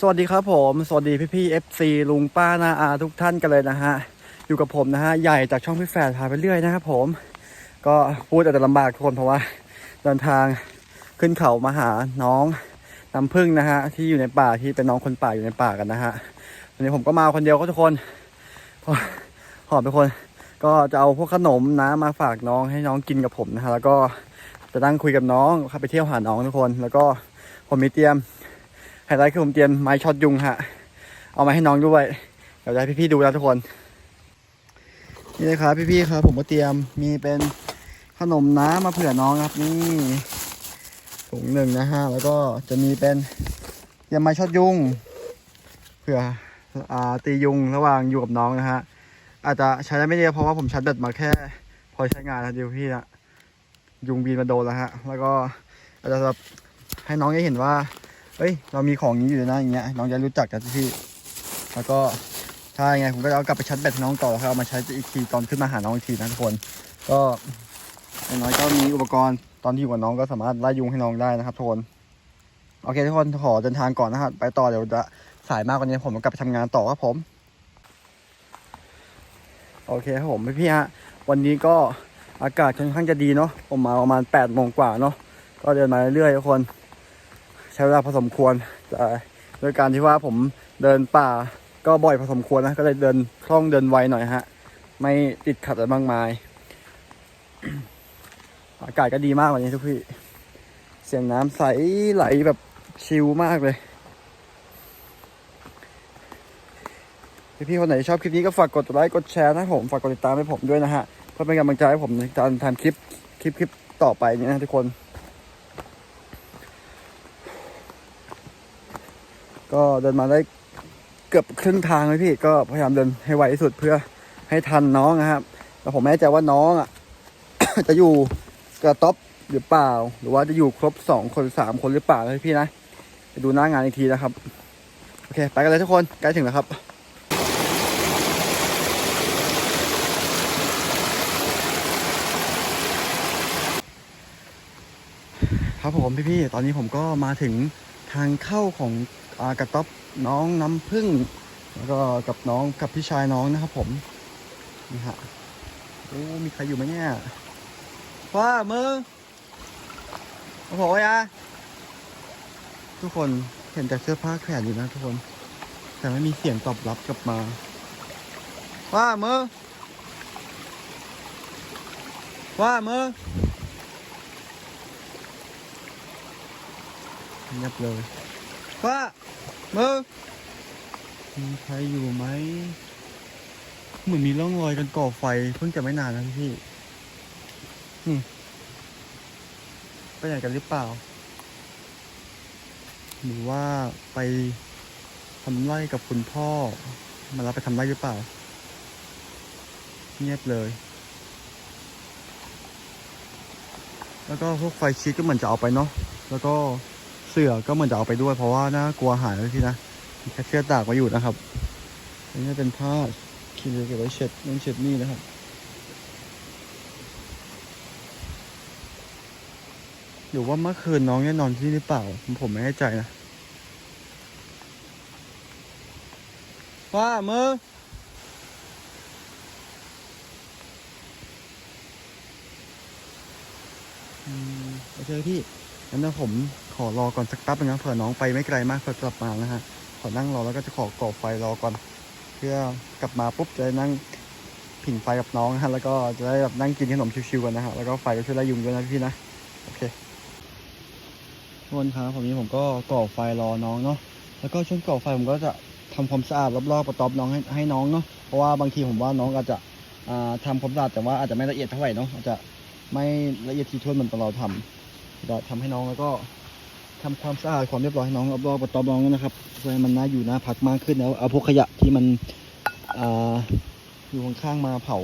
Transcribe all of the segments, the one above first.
สวัสดีครับผม สวัสดีพี่พี่เอฟซีลุงป้านาอาทุกท่านกันเลยนะฮะ อยู่กับผมนะฮะ ใหญ่จากช่องพี่แฝดพาไปเรื่อยนะครับผม ก็พูดอาจจะลำบากทุกคนเพราะว่าเดินทางขึ้นเขามาหาน้องน้ำพึ่งนะฮะ ที่อยู่ในป่าที่เป็นน้องคนป่าอยู่ในป่ากันนะฮะวันนี้ผมก็มาคนเดียวก็ทุกคนหอบทุกคน ก็จะเอาพวกขนมน้ำมาฝากน้องให้น้องกินกับผมนะฮะแล้วก็จะนั่งคุยกับน้องข้าไปเที่ยวหาน้องทุกคน แล้วก็ผมมีเตรียม ไฮไลท์คือผมเตรียมไม้ช็อตยุงฮะ เอามาให้น้องด้วย เดี๋ยวจะให้พี่ๆดูนะทุกคน นี่เลยครับพี่ๆครับ ผมก็เตรียมมีเป็นขนมน้ำมาเผื่อน้องครับนี่ถุงหนึ่งนะฮะแล้วก็จะมีเป็นยมไม้ช็อตยุงเผื่ออ่าตียุงระหว่างอยู่กับน้องนะฮะอาจจะใช้ได้ไม่เยอะเพราะว่าผมชาร์จแบตมาแค่ พอใช้งานนะเดียวพี่นะยุงบินมาโดนแล้วฮะ แล้วก็อาจจะให้น้องได้เห็นว่า เฮ้ย เรามีของนี้อยู่นะอย่างเงี้ย น้องจะรู้จักกันพี่ แล้วก็ถ้ายังไงผมก็จะเอากลับไปชาร์จแบตให้น้องต่อครับเอามาใช้อีกทีตอนขึ้นมาหาน้องอีกทีนะทุกคน ก็อย่างน้อยก็มีอุปกรณ์ตอนที่อยู่กับน้องก็สามารถไล่ยุงให้น้องได้นะครับทุกคนโอเคทุกคนขอเดินทางก่อนนะครับไปต่อเดี๋ยวจะสายมากกว่านี้ผมกลับไปทำงานต่อครับผม โอเคครับผมพี่ๆฮะวันนี้ก็อากาศค่อนข้างจะดีเนาะผมมาประมาณ8ปดโมงกว่าเนาะก็เดินมาเรื่อยๆทุกคน ใช้เวลาพอสมควรแต่โดยการที่ว่าผมเดินป่าก็บ่อยพอสมควรนะ ก็เลยเดินคล่องเดินไวหน่อยฮะ ไม่ติดขัดอะไรมากมาย อากาศก็ดีมากวันนี้ทุกพี่ เสียงน้ำใสไหลแบบชิลมากเลย พี่ๆคนไหนชอบคลิปนี้ก็ฝากกดไลค์กดแชร์นะผม ฝากกดติดตามให้ผมด้วยนะฮะ เพื่อเป็นกำลังใจให้ผมในการทำคลิปคลิปคลิปต่อไปนี้นะทุกคน ก็เดินมาได้เกือบครึ่งทางเลยพี่ ก็พยายามเดินให้ไวที่สุดเพื่อให้ทันน้องนะครับแต่ผมไม่แน่ใจว่าน้องอะ จะอยู่กระต๊อบหรือเปล่า หรือว่าจะอยู่ครบสองคนสามคนหรือเปล่านะพี่นะไปดูหน้างานอีกทีนะครับ โอเค ไปกันเลยทุกคนใกล้ถึงแล้วครับครับผมพี่ๆ ตอนนี้ผมก็มาถึงทางเข้าของากระต๊อบน้องน้ำพึ่ง แล้วก็กับน้องกับพี่ชายน้องนะครับผม นี่ฮะ โอ้ มีใครอยู่ไหมเนี่ยว่ามึงโอ้โหยะทุกคนเห็นแต่เสื้อผ้าแขวนอยู่นะทุกคน แต่ไม่มีเสียงตอบรับกลับมาว่ามึงว่ามึงเงียบเลยว่า มึงมีใครอยู่ไหมเหมือนมีร่องรอยกันก่อไฟเพิ่งจะไม่นานนะพี่อืมไปไหนกันหรือเปล่า หรือว่าไปทำไร่กับคุณพ่อ มารับไปทำไร่หรือเปล่า เงียบเลย แล้วก็พวกไฟชิดก็เหมือนจะเอาไปเนาะแล้วก็ สื้อก็เหมือนจะเอาไปด้วยเพราะว่าน่ากลัวหายแล้วพี่นะแค่เสื้อตากไว้อยู่นะครับอันนี้เป็นผ้าคีริเก็บไว้เช็ดนั่นเช็ดนี่นะครับหรือว่าเมื่อคืนน้องเนี่ยนอนที่นี่หรือเปล่า ผมไม่แน่ใจนะว่ามืออืมโอเคพี่ งั้นนะผมขอรอก่อนสักแป๊บนึงนะเผื่อน้องไปไม่ไกลมากเผื่อกลับมานะฮะขอนั่งรอแล้วก็จะขอก่อไฟรอก่อน เพื่อกลับมาปุ๊บจะได้นั่งผิงไฟกับน้องนะฮะแล้วก็จะได้แบบนั่งกินขนมชิวๆกันนะฮะแล้วก็ไฟก็ช่วยไล่ยุงด้วยนะพี่นะโอเคทุกคนครับผมนี้ผมก็ก่อไฟรอน้องเนาะแล้วก็ช่วงก่อไฟผมก็จะทำความสะอาดรอบๆกระต๊อบน้องให้ให้น้องเนาะเพราะว่าบางทีผมว่าน้องอาจจะอ่าทำความสะอาดแต่ว่าอาจจะไม่ละเอียดเท่าไหร่เนาะอาจจะไม่ละเอียดถี่วนเหมือนตอนเราทำก็ ทำให้น้องแล้วก็ทำความสะอาดความเรียบร้อยให้น้องรอบๆตอบน้องนะครับเพื่อให้มันน่าอยู่น่าพักมากขึ้นแล้วเอาพวกขยะที่มันออยู่ข้างๆมาเผา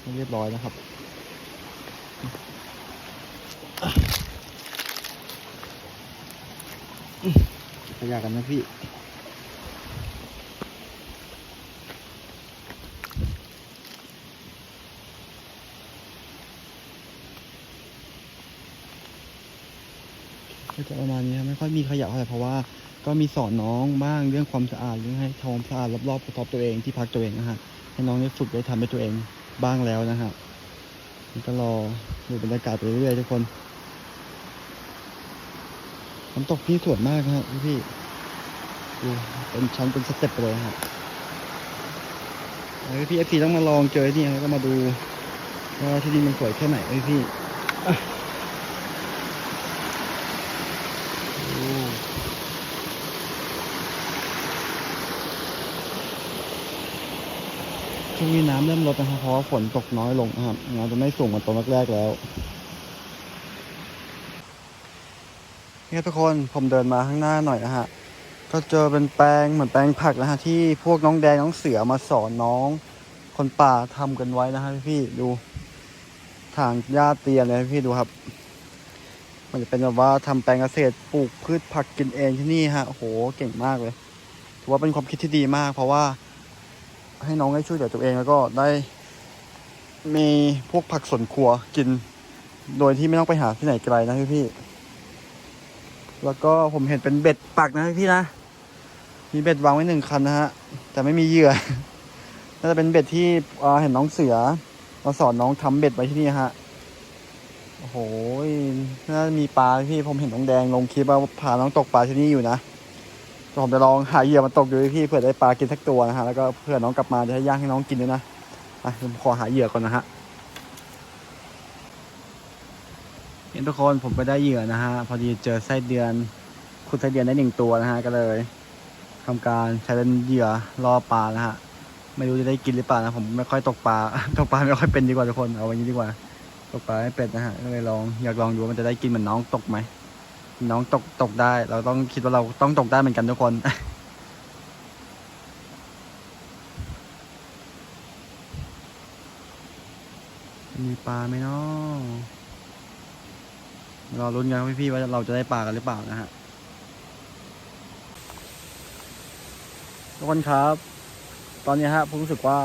ให้เรียบร้อยนะครับขยะกันนะพี่ ก็จะประมาณนี้ครับไม่ค่อยมีขยะเท่าไหร่เพราะว่าก็มีสอนน้องบ้างเรื่องความสะอาดเรื่องให้ทำความสะอาดรอบๆกระทบตัวเองที่พักตัวเองนะฮะให้น้องได้ฝึกได้ทำให้ตัวเองบ้างแล้วนะฮะก็รอดูบรรยากาศไปเรื่อยๆทุกคนน้ำตกที่สวยมากนะฮะพี่ดูเป็นชั้นเป็นสเต็ปไปเลยฮะเอ้พี่เอฟซีต้องมาลองเจอที่นี่แล้วก็มาดูว่าที่นี่มันสวยแค่ไหนเอ้พี่อะโอ้ ช่วงนี้น้ำเริ่มลดนะครับเพราะว่าฝนตกน้อยลงนะครับน้ำจะไม่สูงเหมือนตอนแรกๆแล้วเนี่ยทุกคนผมเดินมาข้างหน้าหน่อยนะฮะก็เจอเป็นแปลงเหมือนแปลงผักนะฮะที่พวกน้องแดงน้องเสือมาสอนน้อง คนป่าทำกันไว้นะฮะพี่ดูทางหญ้าเตียนเลยพี่ดูครับ มันจะเป็นแบบว่าทำแปลงเกษตรปลูกพืชผักกินเองที่นี่ฮะโอ้โหเก่งมากเลย ถือว่าเป็นความคิดที่ดีมาก เพราะว่า ให้น้องได้ช่วยเหลือตัวเองแล้วก็ได้มีพวกผักสวนครัวกิน โดยที่ไม่ต้องไปหาที่ไหนไกลนะพี่พี่ แล้วก็ผมเห็นเป็นเบ็ดปักนะพี่พี่นะ มีเบ็ดวางไว้หนึ่งคันนะฮะ แต่ไม่มีเหยื่อ น่าจะเป็นเบ็ดที่อ่าเห็นน้องเสือ เราสอนน้องทำเบ็ดไว้ที่นี่ฮะ โอ้โห น่าจะมีปลาพี่ผมเห็นน้องแดงลงคลิปว่าพาน้องตกปลาที่นี่อยู่นะ ผมจะลองหาเหยื่อมาตกดูให้พี่เผื่อได้ปลากินสักตัวนะฮะแล้วก็เผื่อน้องกลับมาจะให้ย่างให้น้องกินด้วยนะอะผมขอหาเหยื่อก่อนนะฮะเห็นทุกคนผมไปได้เหยื่อนะฮะพอดีเจอไส้เดือนขุดไส้เดือนได้หนึ่งตัวนะฮะก็เลยทำการใช้เป็นเหยื่อล่อปลานะฮะไม่รู้จะได้กินหรือเปล่านะผมไม่ค่อยตกปลาตกปลาไม่ค่อยเป็นดีกว่าทุกคนเอาไว้นี้ดีกว่าตกปลาไม่เป็นนะฮะก็เลยลองอยากลองดูว่ามันจะได้กินเหมือนน้องตกไหม น้องตกตกได้ เราต้องคิดว่าเราต้องตกได้เหมือนกันทุกคน มีปลาไหมเนาะรอลุ้นกันครับพี่ๆว่าเราจะได้ปลากันหรือเปล่านะฮะทุกคนครับ ตอนนี้ฮะผมรู้สึกว่า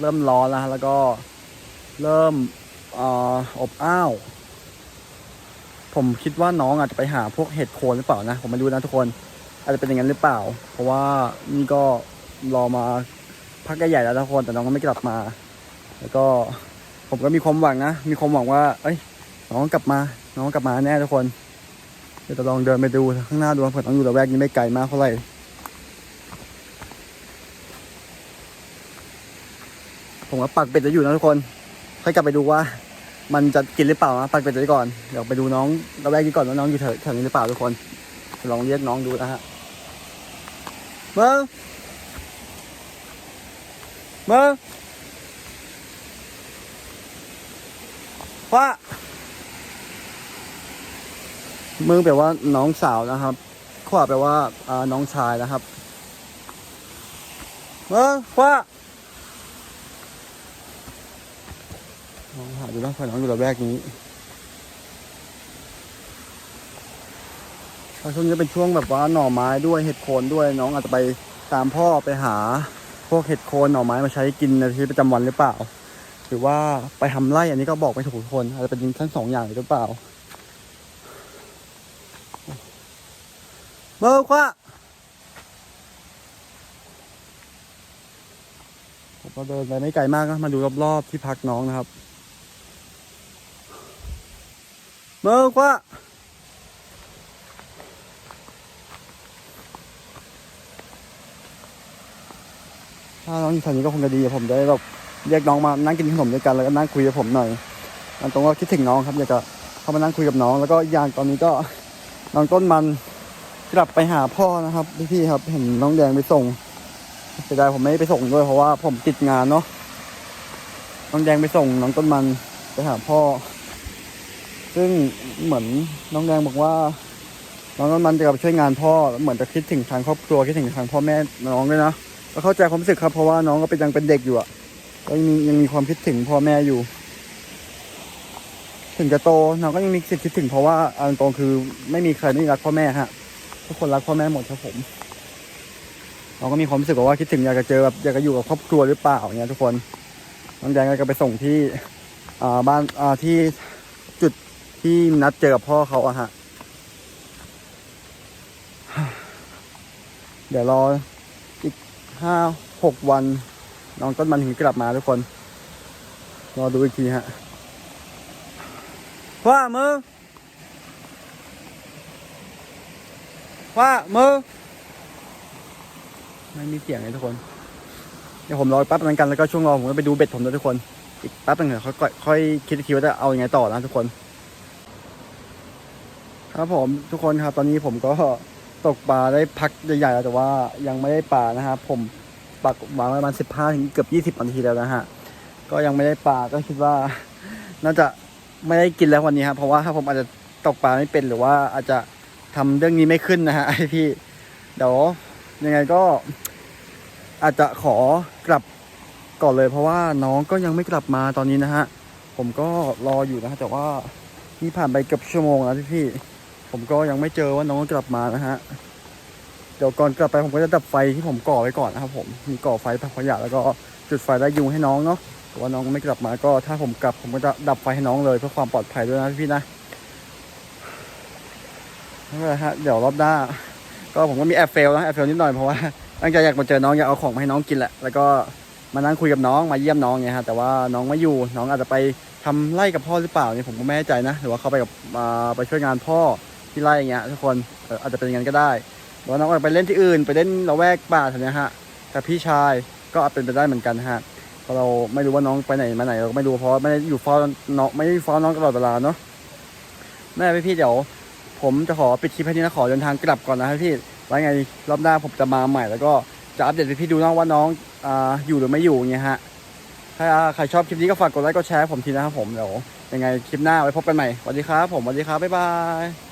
เริ่มร้อนแล้วฮะแล้วก็เริ่มออบอ้าว ผมคิดว่าน้องอาจจะไปหาพวกเห็ดโคนหรือเปล่านะ ผมไม่รู้นะทุกคน อาจจะเป็นอย่างนั้นหรือเปล่า เพราะว่านี่ก็รอมาพักใหญ่ๆแล้วทุกคนแต่น้องก็ไม่กลับมา แล้วก็ผมก็มีความหวังนะ มีความหวังว่า เอ้ย น้องกลับมา น้องกลับมาแน่ทุกคน เดี๋ยวจะลองเดินไปดูข้างหน้าดูเผื่อน้องอยู่ระแวกนี้ไม่ไกลมากเท่าไหร่ผมก็ปักเป็ดจะอยู่นะทุกคนค่อยกลับไปดูว่า มันจะกินหรือเปล่านะปักเป็ดไว้ก่อน เดี๋ยวไปดูน้องเระแวกนี้ก่อนว่าน้องอยู่แถวนี้หรือเปล่าทุกคน ลองเรียกน้องดูนะฮะเบิ้งเบิ้งว่ามึงแปลว่าน้องสาวนะครับ ขวาแปลว่าน้องชายนะครับเบิ้งว่า น้องหาดูนะเพื่อนน้องอยู่ระแวกนี้ช่วงนี้เป็นช่วงแบบว่าหน่อไม้ด้วยเห็ดโคนด้วยน้องอาจจะไปตามพ่อไปหาพวกเห็ดโคนหน่อไม้มาใช้กินในชีวิตประจำวันหรือเปล่า หรือว่าไปทำไร่อันนี้ก็บอกไม่ถูกคนอาจจะเป็นทั้งสองอย่างหรือเปล่าเบอร์คว่าผมก็เดินไปไม่ไกลมากนะมาดูรอบๆที่พักน้องนะครับ เบอร์ว่าถ้าน้องอยู่แถวนี้ก็คงจะดีผมจะได้แบบเรียกน้องมานั่งกินขนมด้วยกันแล้วก็นั่งคุยกับผมหน่อยอันตรงว่าคิดถึงน้องครับอยากจะเข้ามานั่งคุยกับน้อง แล้วก็อีกอย่างตอนนี้ก็น้องต้นมันกลับไปหาพ่อนะครับพี่ๆครับ เห็นน้องแดงไปส่งเสียดายผมไม่ไปส่งด้วยเพราะว่าผมติดงานเนาะน้องแดงไปส่งน้องต้นมันไปหาพ่อ ซึ่งเหมือนน้องแดงบอกว่า น้องต้นมันจะกลับช่วยงานพ่อเหมือนจะคิดถึงทางครอบครัวคิดถึงทางพ่อแม่น้องด้วยนะก็เข้าใจความรู้สึกครับเพราะว่าน้องก็เป็นยังเป็นเด็กอยู่อะก็ยังมียังมีความคิดถึงพ่อแม่อยู่ ถึงจะโตน้องก็ยังมีสิทธิ์คิดถึงเพราะว่าเอาตรงคือไม่มีใครไม่รักพ่อแม่ฮะทุกคนรักพ่อแม่หมดครับผมน้องก็มีความรู้สึกว่าคิดถึงอยากจะเจอแบบอยากจะอยู่กับครอบครัวหรือเปล่าอย่างเงี้ยทุกคนน้องแดงก็จะไปส่งที่อ่าบ้านอ่าที่ ที่นัดเจอกับพ่อเขาอะฮะ เดี๋ยวรออีกห้าหกวัน น้องต้นมันถึงกลับมาทุกคน รอดูอีกทีฮะว่ามือว่ามือไม่มีเสียงเลยทุกคน เดี๋ยวผมรอแป๊บนึงกันแล้วก็ช่วงรอผมก็ไปดูเบ็ดผมด้วยทุกคน อีกแป๊บนึงเดี๋ยวค่อยค่อยคิดอีกทีว่าจะเอายังไงต่อนะทุกคน ครับผมทุกคนครับตอนนี้ผมก็ตกปลาได้พักใหญ่ๆแล้วแต่ว่ายังไม่ได้ปลานะครับผมปักวางไว้ประมาณสิบห้าถึงเกือบยี่สิบนาทีแล้วนะฮะก็ยังไม่ได้ปลาก็คิดว่า น่าจะไม่ได้กินแล้ววันนี้ครับเพราะว่าถ้าผมอาจจะตกปลาไม่เป็นหรือว่าอาจจะทำเรื่องนี้ไม่ขึ้นนะฮะไอพี่เดี๋ยวยังไงก็อาจจะขอกลับก่อนเลย เพราะว่าน้องก็ยังไม่กลับมาตอนนี้นะฮะผมก็รออยู่นะฮะแต่ว่านี่ผ่านไปเกือบชั่วโมงแล้วพี่พี่ ผมก็ยังไม่เจอว่าน้องกลับมานะฮะ เดี๋ยวก่อนกลับไปผมก็จะดับไฟที่ผมก่อไว้ก่อนนะครับ ผมมีก่อไฟผักขยะแล้วก็จุดไฟได้ยุงให้น้องเนาะแต่ว่าน้องไม่กลับมาก็ถ้าผมกลับ ผมก็จะดับไฟให้น้องเลยเพื่อความปลอดภัยด้วยนะพี่นะนั่นแหละฮะเดี๋ยวรอบหน้า ก็ผมก็มีแอบเฟลนะแอบเฟลนิดหน่อยเพราะว่าตั้งใจอยากมาเจอน้องอยากเอาของมาให้น้องกินแหละแล้วก็มานั่งคุยกับน้องมาเยี่ยมน้องไงฮะแต่ว่าน้องไม่อยู่น้องอาจจะไปทำไร่กับพ่อหรือเปล่าเนี่ยผมก็ไม่แน่ใจนะหรือว่าเขาไปกับมาไปช่วยงานพ่อ ที่ไร่อย่างเงี้ยทุกคนเอออาจจะเป็นอย่างนั้นก็ได้หรือว่าน้องอาจไปเล่นที่อื่น ไปเล่นละแวกป่าแถวเนี้ยฮะกับพี่ชายก็อาจเป็นไปได้เหมือนกันฮะเพราะเราไม่รู้ว่าน้องไปไหนมาไหนเราก็ไม่รู้เพราะไม่ได้อยู่เฝ้าน้องไม่ได้เฝ้าน้องตลอดเวลาเนาะแม่พี่ๆเดี๋ยว ผมจะขอปิดคลิปแค่นี้นะขอเดินทางกลับก่อนนะครับพี่ไว้ไงรอบหน้าผมจะมาใหม่แล้วก็จะอัปเดตให้พี่ดูนะว่าน้องอ่าอยู่หรือไม่อยู่เงี้ยฮะ ถ้าใครชอบคลิปนี้ก็ฝากกดไลค์กดแชร์ให้ผมทีนะครับผมเดี๋ยวยังไงคลิปหน้าไว้พบกันใหม่สวัสดีครับผมสวัสดีครับบ๊ายบาย